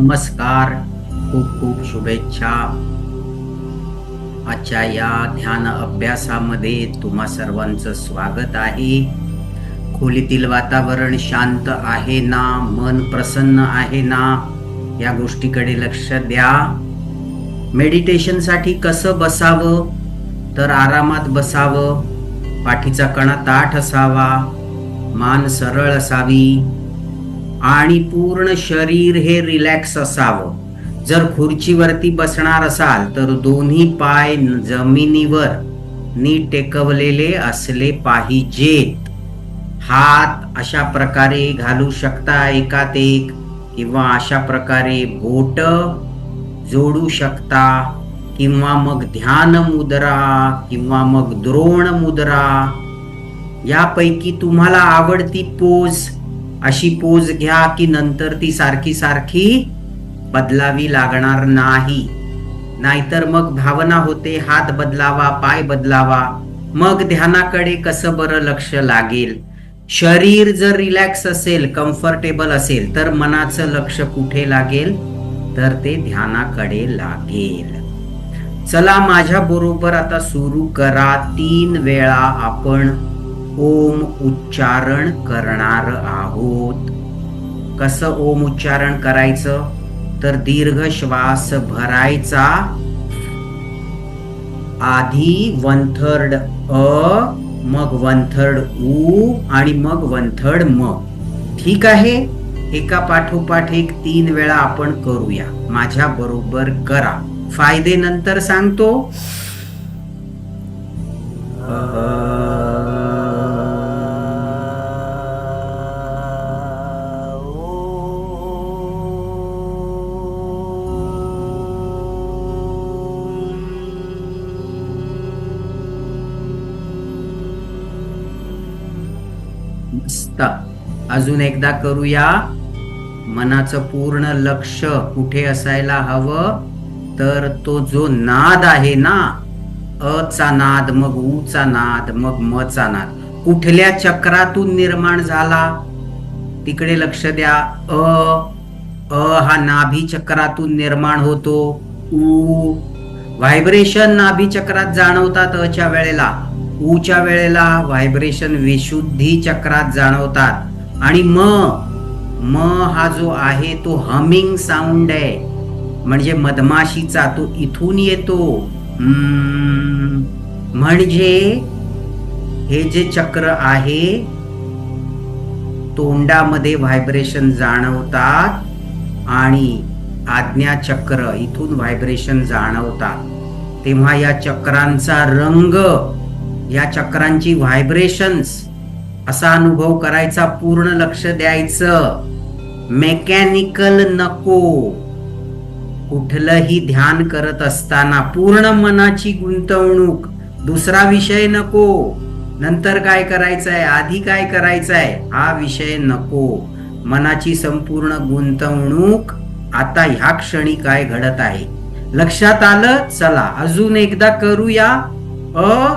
नमस्कार खूप खूप शुभेच्छा. आजच्या या ध्यान अभ्यासामध्ये तुम्हा सर्वांचं स्वागत आहे. खोलीतील वातावरण शांत आहे ना? मन प्रसन्न आहे ना? या गोष्टीकडे लक्ष द्या. मेडिटेशनसाठी कसं बसावं? तर आरामात बसावं. पाठीचा कणा ताठ असावा. मान सरळ असावी. आणि पूर्ण शरीर हे रिलॅक्स असावं. जर खुर्चीवरती बसणार असाल तर दोन्ही पाय जमिनीवर नीट टेकवलेले असले पाहिजेत. हात अशा प्रकारे घालू शकता एकात एक किंवा अशा प्रकारे बोट जोडू शकता किंवा मग ध्यान मुद्रा किंवा मग द्रोण मुद्रा. यापैकी तुम्हाला आवडती पोज अशी पोज घ्या की नंतर ती सारखी सारखी बदलावी लागणार नाही. नाहीतर मग भावना होते हात बदलावा पाय बदलावा. मग ध्यानाकडे कसं बरं लक्ष लागेल? शरीर जर रिलॅक्स असेल कम्फर्टेबल असेल तर मनाचं लक्ष कुठे लागेल? तर ते ध्यानाकडे लागेल. चला माझ्या बरोबर आता सुरू करा. तीन वेळा आपण ओम उच्चारण करणार आहोत. कसं ओम उच्चारण करायचं? तर दीर्घ श्वास भरायचा. आधी वन थर्ड अ मग वन थर्ड उ आणि मग वन थर्ड म. ठीक आहे? एका पाठोपाठ एक तीन वेळा आपण करूया. माझ्या बरोबर करा. फायदे नंतर सांगतो. मस्त अजून एकदा करूया. मनाचं पूर्ण लक्ष कुठे असायला हवं? तर तो जो नाद आहे ना अ चा नाद मग ऊचा नाद मग मचा नाद कुठल्या चक्रातून निर्माण झाला? तिकडे लक्ष द्या. अ अ हा नाभी चक्रातून निर्माण होतो. उ व्हायब्रेशन नाभी चक्रात जाणवतात अच्या वेळेला. ऊच्या वेळेला व्हायब्रेशन विशुद्धी चक्रात जाणवतात. आणि म म हा जो आहे तो हमिंग साऊंड आहे. म्हणजे मधमाशीचा तो इथून येतो. म्हणजे हे जे चक्र आहे तोंडामध्ये व्हायब्रेशन जाणवतात आणि आज्ञा चक्र इथून व्हायब्रेशन जाणवतात. तेव्हा या चक्रांचा रंग या चक्रांची व्हायब्रेशन्स असा अनुभव करायचा पूर्ण लक्ष द्यायचं. मेकॅनिकल नको. कुठलंही ध्यान करत असताना पूर्ण मनाची गुंतवणूक. दुसरा विषय नको. नंतर काय करायचंय? आधी काय करायचंय? हा विषय नको. मनाची संपूर्ण गुंतवणूक आता ह्या क्षणी काय घडत आहे? लक्षात आलं? चला अजून एकदा करूया. अ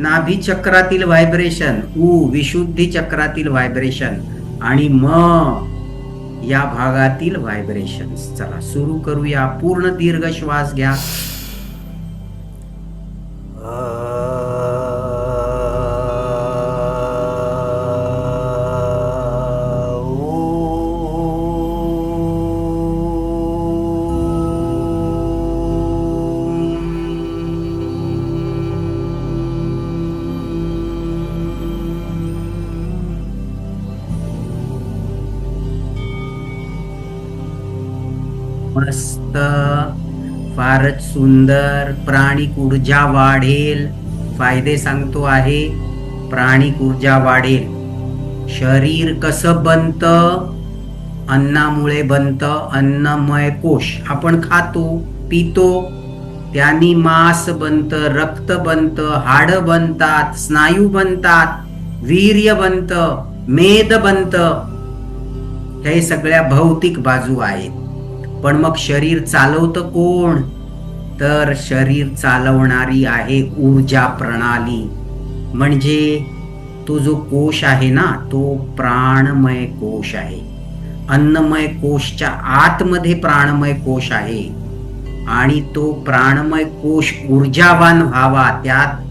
नाभी चक्रातील व्हायब्रेशन उ विशुद्धी चक्रातील व्हायब्रेशन आणि म या भागातील व्हायब्रेशन चला सुरू करूया. पूर्ण दीर्घ श्वास घ्या. फारच सुंदर प्राणिक ऊर्जा वाढेल. फायदे सांगतो आहे प्राणिक ऊर्जा वाढेल. शरीर कसं बनत? अन्नामुळे बनत अन्नमय कोश आपण खातो पितो. त्यांनी मांस बनत रक्त बनत हाड बनतात स्नायू बनतात वीर्य बनत मेद बनत. हे सगळ्या भौतिक बाजू आहेत. पण मग शरीर चालवतं कोण? तर शरीर चालवणारी आहे ऊर्जा प्रणाली. म्हणजे तो जो कोश आहे ना तो प्राणमय कोश आहे. अन्नमय कोशच्या आतमध्ये प्राणमय कोश आहे. आणि तो प्राणमय कोश ऊर्जावान व्हावा त्यात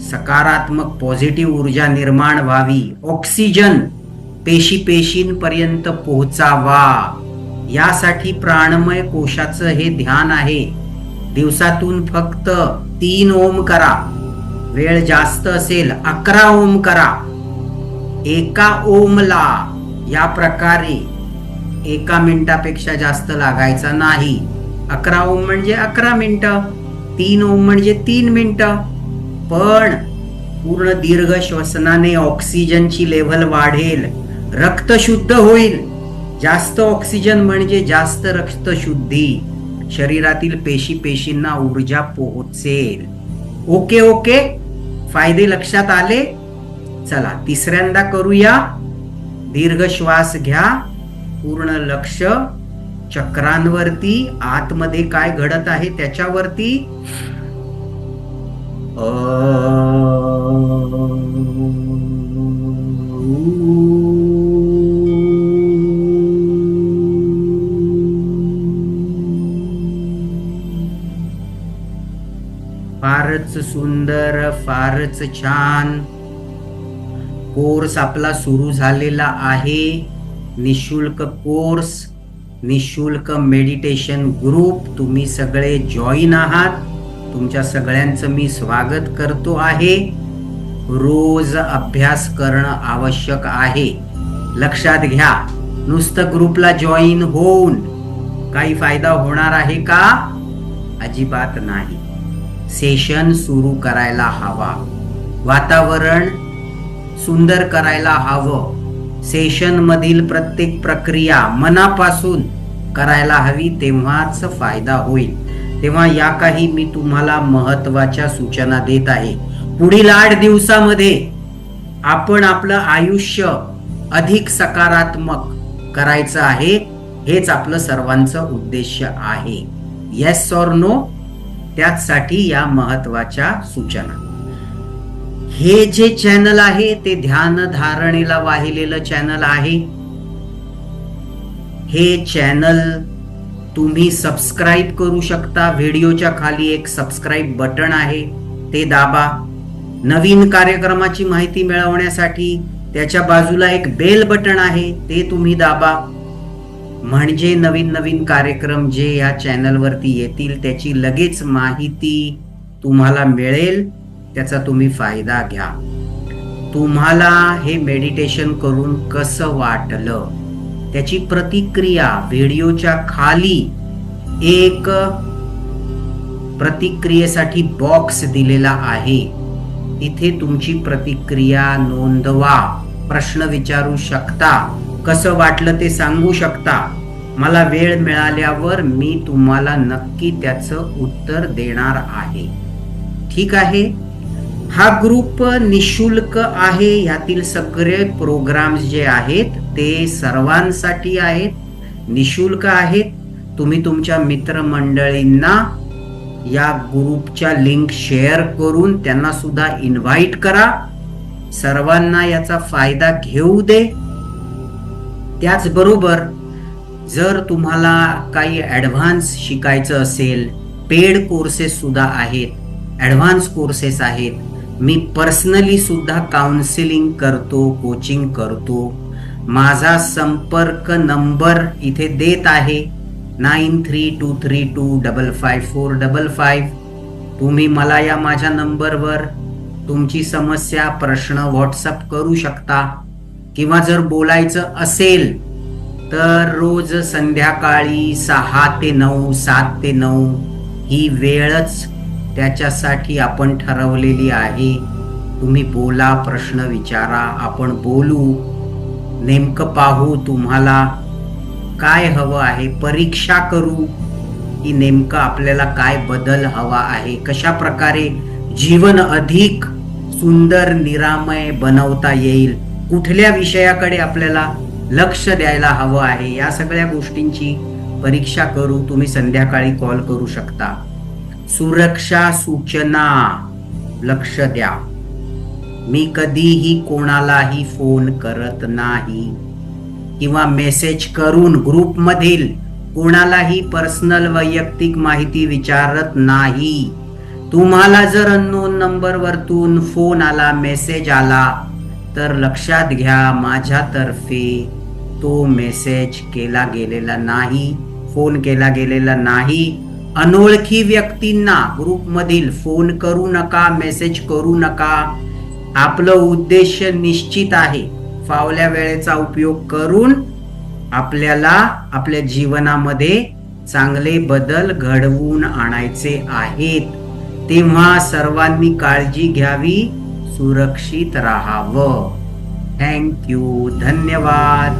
सकारात्मक पॉझिटिव्ह ऊर्जा निर्माण व्हावी. ऑक्सिजन पेशी पेशींपर्यंत पोहोचावा. यासाठी प्राणमय कोशाचं हे ध्यान आहे. दिवसातून फक्त तीन ओम करा. वेळ जास्त असेल अकरा ओम करा. एका ओमला या प्रकारे एका मिनिटापेक्षा जास्त लागायचा नाही. अकरा ओम म्हणजे अकरा मिनिटं तीन ओम म्हणजे तीन मिनटं. पण पूर्ण दीर्घ श्वसनाने ऑक्सिजनची लेव्हल वाढेल रक्त शुद्ध होईल. जास्त ऑक्सिजन म्हणजे जास्त रक्तशुद्धी शरीरातील पेशी पेशींना ऊर्जा पोहोचेल. Okay okay. फायदे लक्षात आले? चला तिसऱ्यांदा करूया. दीर्घ श्वास घ्या. पूर्ण लक्ष चक्रांवरती. आतमध्ये काय घडत आहे त्याच्यावरती? अ सुंदर फारच छान. कोर्स आपला सुरू झालेला आहे. निशुल्क कोर्स निशुल्क मेडिटेशन ग्रुप. तुम्ही सगळे जॉईन आहात. तुमच्या सगळ्यांचं मी स्वागत करतो आहे. रोज अभ्यास करणं आवश्यक आहे. लक्षात घ्या नुसतं ग्रुपला जॉईन होऊन काही फायदा होणार आहे का? अजिबात नाही. सेशन सुरू करायला हवा. वातावरण सुंदर करायला हवं. सेशन मधील प्रत्येक प्रक्रिया मनापासून करायला हवी तेव्हाच फायदा होईल. तेव्हा या काही मी तुम्हाला महत्त्वाच्या सूचना देत आहे. पुढील आठ दिवसामध्ये आपण आपलं आयुष्य अधिक सकारात्मक करायचं आहे हेच आपलं सर्वांचं उद्देश आहे. येस ऑर नो त्याचसाठी या महत्त्वाच्या सूचना. हे जे चॅनल आहे ते ध्यान धारणेला वाहिलेलं चॅनल आहे. हे चॅनल तुम्ही सबस्क्राईब करू शकता. व्हिडिओच्या खाली एक सबस्क्राईब बटन आहे ते दाबा. नवीन कार्यक्रमाची माहिती मिळवण्यासाठी त्याच्या बाजूला एक बेल बटन आहे ते तुम्ही दाबा. म्हणजे नवीन नवीन कार्यक्रम जे या चॅनलवरती येतील त्याची लगेच माहिती तुम्हाला मिळेल त्याचा तुम्ही फायदा घ्या. तुम्हाला हे मेडिटेशन करून कसं वाटलं त्याची प्रतिक्रिया व्हिडिओच्या खाली एक प्रतिक्रियेसाठी बॉक्स दिलेला आहे. तिथे तुमची प्रतिक्रिया नोंदवा. प्रश्न विचारू शकता. कसं वाटलं ते सांगू शकता? मला वेळ मिळाल्यावर मी तुम्हाला नक्की त्याचं उत्तर देणार आहे. ठीक आहे? हा ग्रुप निशुल्क आहे. यातील सगळे प्रोग्राम्स जे आहेत ते सर्वांसाठी आहेत. निशुल्क आहेत. तुम्ही तुमच्या मित्रमंडळींना या ग्रुपच्या लिंक शेअर करून त्यांना सुद्धा इन्व्हाइट करा. सर्वांना याचा फायदा घेऊ दे. त्याचबरोबर जर तुम्हाला काही ॲडव्हान्स शिकायचं असेल पेड कोर्सेस सुद्धा आहेत ॲडव्हान्स कोर्सेस आहेत. मी पर्सनली सुद्धा काउन्सिलिंग करतो कोचिंग करतो. माझा संपर्क नंबर इथे देत आहे. Nine three two three two double five four double five तुम्ही मला या माझ्या नंबरवर तुमची समस्या प्रश्न व्हॉट्सअप करू शकता. किंवा जर बोलायचं असेल तर रोज संध्याकाळी सहा ते नऊ सात ते नऊ ही वेळच त्याच्यासाठी आपण ठरवलेली आहे. तुम्ही बोला प्रश्न विचारा आपण बोलू. नेमकं पाहू तुम्हाला काय हवं आहे परीक्षा करू की नेमकं आपल्याला काय बदल हवा आहे. कशा प्रकारे जीवन अधिक सुंदर निरामय बनवता येईल कुठल्या विषयाकडे आपल्याला लक्ष द्यायला हवं आहे या सगळ्या गोष्टींची परीक्षा करू तुम्ही संध्याकाळी कॉल करू शकता. सुरक्षा सूचना लक्ष द्या. मी कधीही कोणालाही फोन करत नाही. किंवा मेसेज करून ग्रुपमधील कोणालाही पर्सनल वैयक्तिक माहिती विचारत नाही. तुम्हाला जर अननोन नंबरवरतून फोन आला मेसेज आला तर लक्षात घ्या माझ्यातर्फे तो मेसेज केला गेलेला नाही फोन केला गेलेला नाही. अनोळखी व्यक्तींना ग्रुपमधील फोन करू नका मेसेज करू नका. आपलं उद्देश निश्चित आहे. फावल्या वेळेचा उपयोग करून आपल्याला आपल्या जीवनामध्ये चांगले बदल घडवून आणायचे आहेत. तेव्हा सर्वांनी काळजी घ्यावी. सुरक्षित राहावं. थँक्यू धन्यवाद.